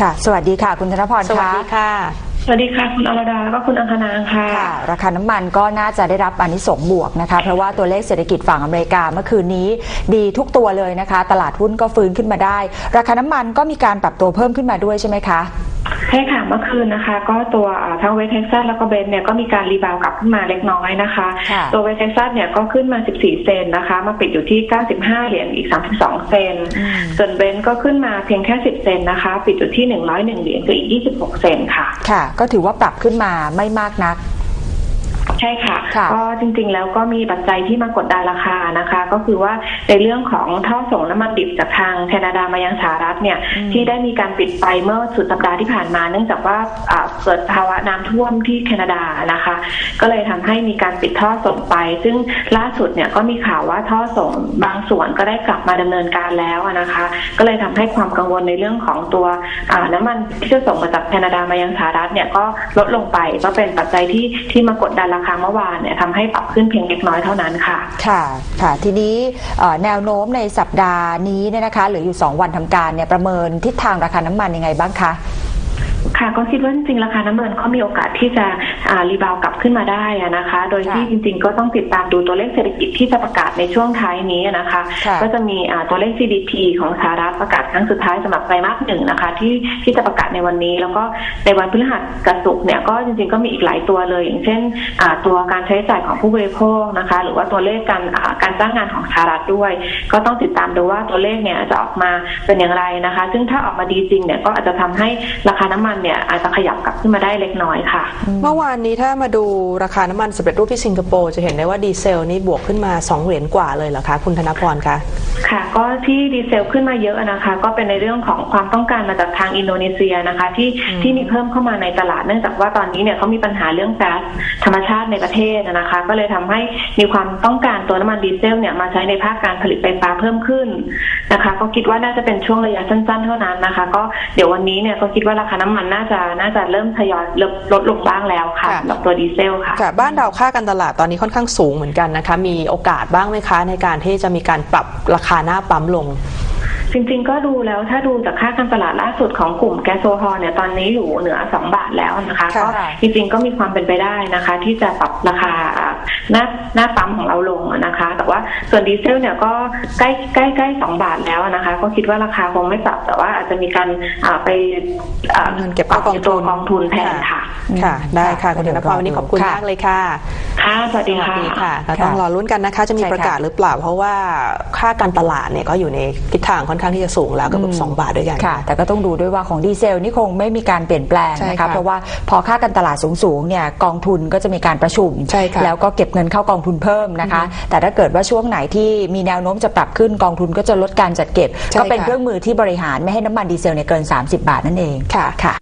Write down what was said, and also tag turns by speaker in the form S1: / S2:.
S1: ค่ะ สวัสดีค่ะ คุณธนพร
S2: สวัส
S1: คะ
S2: ดีค่ะ
S3: สวัสดีค่ะ คุณอรดาแล้วก็คุณอังคณางค่ะ
S1: ค่ะ ราคาน้ำมันก็น่าจะได้รับอานิสงส์บวกนะคะ เพราะว่าตัวเลขเศรษฐกิจฝั่งอเมริกาเมื่อคืนนี้ดีทุกตัวเลยนะคะ ตลาดหุ้นก็ฟื้นขึ้นมาได้ ราคาน้ำมันก็มีการปรับตัวเพิ่มขึ้นมาด้วยใช่ไหมคะ
S3: ใช่ค่ะเมื่อคืนนะคะ ก็ตัวอ่าทั้งเวสเท็กซัสแล้วก็เบนซ์เนี่ยก็มีการรีบาวด์กลับขึ้นมาเล็กน้อยนะคะ
S1: ค่ะ
S3: ตัวเวสเท็กซัสเนี่ยก็ขึ้นมา 14 เซนต์นะคะ มาปิดอยู่ที่ 95 เหรียญอีก 32 เซนต์
S1: อืม
S3: ส่วนเบนซ์ก็ขึ้นมาเพียงแค่ 10 เซนต์นะคะ ปิดอยู่ที่ 101 เหรียญคืออีก 26 เซนต์ค่ะ
S1: ค่ะ ก็ถือว่าปรับขึ้นมาไม่มากนัก
S3: ใช่ค่ะ
S1: ค่ะ
S3: ก็จริงๆแล้วก็มีปัจจัยที่มากดดันราคานะคะ ก็คือว่าในเรื่องของท่อส่งน้ำมันดิบจากทางแคนาดามายังสหรัฐเนี่ย
S1: อืม
S3: ที่ได้มีการปิดไปเมื่อสุดสัปดาห์ที่ผ่านมา เนื่องจากว่าอ่าเกิดภาวะน้ำท่วมที่แคนาดานะคะ ก็เลยทำให้มีการปิดท่อส่งไป ซึ่งล่าสุดเนี่ยก็มีข่าวว่าท่อส่งบางส่วนก็ได้กลับมาดำเนินการแล้วนะคะ ก็เลยทำให้ความกังวลในเรื่องของตัวอ่าน้ำมันที่จะส่งมาจากแคนาดามายังสหรัฐเนี่ยก็ลดลงไปก็เป็นปัจจัยที่ที่มากดดันราคาเมื่อวานเนี่ยทำให้ปรับขึ้นเพียงเล็กน้อยเท่านั้นค่ะ
S1: ค่ะ ค่ะ ทีนี้แนวโน้มในสัปดาห์นี้เนี่ยนะคะเหลืออยู่ 2 วันทำการเนี่ยประเมินทิศทางราคาน้ำมันยังไงบ้างคะ
S3: ค่ะก็คิดว่าจริงๆราคาน้ำมันก็มีโอกาสที่จะอ่ารีบาวด์กลับขึ้นมาได้อะนะคะ โดยที่
S1: ค่ะ
S3: จริง ๆ ก็ต้องติดตามดูตัวเลขเศรษฐกิจที่จะประกาศในช่วงท้ายนี้อะนะคะ
S1: ค่ะ
S3: ก็จะมีอ่าตัวเลข GDP ของสหรัฐประกาศครั้งสุดท้ายสำหรับไตรมาสหนึ่งนะคะ ที่ที่จะประกาศในวันนี้ แล้วก็ในวันพฤหัสกับศุกร์เนี่ยก็จริงๆก็มีอีกหลายตัวเลย อย่างเช่นอ่าตัวการใช้จ่ายของผู้บริโภคนะคะ หรือว่าตัวเลขการอ่าการจ้างงานของสหรัฐด้วย ก็ต้องติดตามดูว่าตัวเลขเนี่ยจะออกมาเป็นอย่างไรนะคะ ซึ่งถ้าออกมาดีจริงเนี่ยก็อาจจะทำให้ราคาน้ำมันเนี่ยอาจจะขยับกลับขึ้นมาได้เล็กน้อยค่ะ
S2: เมื่อวานนี้ถ้ามาดูราคาน้ำมันสำเร็จรูปที่สิงคโปร์จะเห็นได้ว่าดีเซลนี่บวกขึ้นมา 2 เหรียญกว่าเลยเหรอคะ คุณธนพรคะ
S3: ค่ะ ก็ที่ดีเซลขึ้นมาเยอะนะคะ ก็เป็นในเรื่องของความต้องการมาจากทางอินโดนีเซียนะคะ ที่
S2: อืม
S3: ที่มีเพิ่มเข้ามาในตลาดเนื่องจากว่าตอนนี้เนี่ยเขามีปัญหาเรื่องก๊าซธรรมชาติในประเทศนะคะ ก็เลยทำให้มีความต้องการตัวน้ำมันดีเซลเนี่ยมาใช้ในภาคการผลิตไฟฟ้าเพิ่มขึ้นนะคะ ก็คิดว่าน่าจะเป็นช่วงระยะสั้น ๆ เท่านั้นนะคะ ก็เดี๋ยววันนี้เนี่ยก็คิดว่าราคาน้ำมันน่าจะน่าจะเริ่มทยอยลดลดลงบ้างแล้วค่ะสำหรับตัวดีเซลค่ะ
S2: ค่ะ บ้านเราค่าการตลาดตอนนี้ค่อนข้างสูงเหมือนกันนะคะ มีโอกาสบ้างไหมคะในการที่จะมีการปรับราคาหน้าปั๊มลง
S3: จริงๆก็ดูแล้วถ้าดูจากค่าการตลาดล่าสุดของกลุ่มแก๊สโซฮอลเนี่ยตอนนี้อยู่เหนือ 2 บาทแล้วนะคะ
S2: ค่ะ
S3: ก็จริงๆก็มีความเป็นไปได้นะคะ ที่จะปรับราคาหน้าหน้าปั๊มของเราลงนะคะ แต่ว่าส่วนดีเซลเนี่ยก็ใกล้ใกล้ใกล้สองบาทแล้วนะคะ ก็คิดว่าราคาคงไม่ปรับ แต่ว่าอาจจะมีการอ่าไปอ่า
S2: เงินเก็บ
S3: ปรับ
S2: เข้ากอง
S3: ในตัว
S2: ทุน
S3: กองทุนแทนค่ะ
S2: ค่ะ ได้ค่ะคุณธ
S1: เดี๋ย
S2: น
S1: ว
S2: พ
S1: ร
S2: ร
S1: อ
S2: วันนี้
S1: ดู
S2: ขอบคุณ
S1: ค่ะ
S2: มากเลยค่ะ
S3: ค่ะสวัสดีค่ะ
S2: สวัสดีค่ะก็
S1: ค่ะ
S2: ต้องรอลุ้นกันนะคะ จะมี
S1: ใช่ค่ะ
S2: ประกาศหรือเปล่า เพราะว่าค่าการตลาดเนี่ยก็อยู่ในทิศทางค่อนข้างที่จะสูงแล้วเกือบสองบาทด้วยกัน
S1: ค่ะ แต่ก็ต้องดูด้วยว่าของดีเซลนี่คงไม่มีการเปลี่ยนแปลง
S2: ใช่
S1: นะคะ
S2: ค่ะ
S1: เพราะว่าพอค่าการตลาดสูงๆเนี่ยกองทุนก็จะมีการประชุม
S2: ใช่ค่ะ
S1: แล้วก็เก็บเงินเข้ากองทุนเพิ่มนะคะ แต่ถ้าเกิดว่าช่วงไหนที่มีแนวโน้มจะปรับขึ้นกองทุนก็จะลดการจัดเก็บ
S2: ใช่
S1: ก็เป็น
S2: ค่ะ
S1: เครื่องมือที่บริหารไม่ให้น้ำมันดีเซลเนี่ยเกิน 30 บาทนั่นเอง
S2: ค่ะ
S1: ค่ะ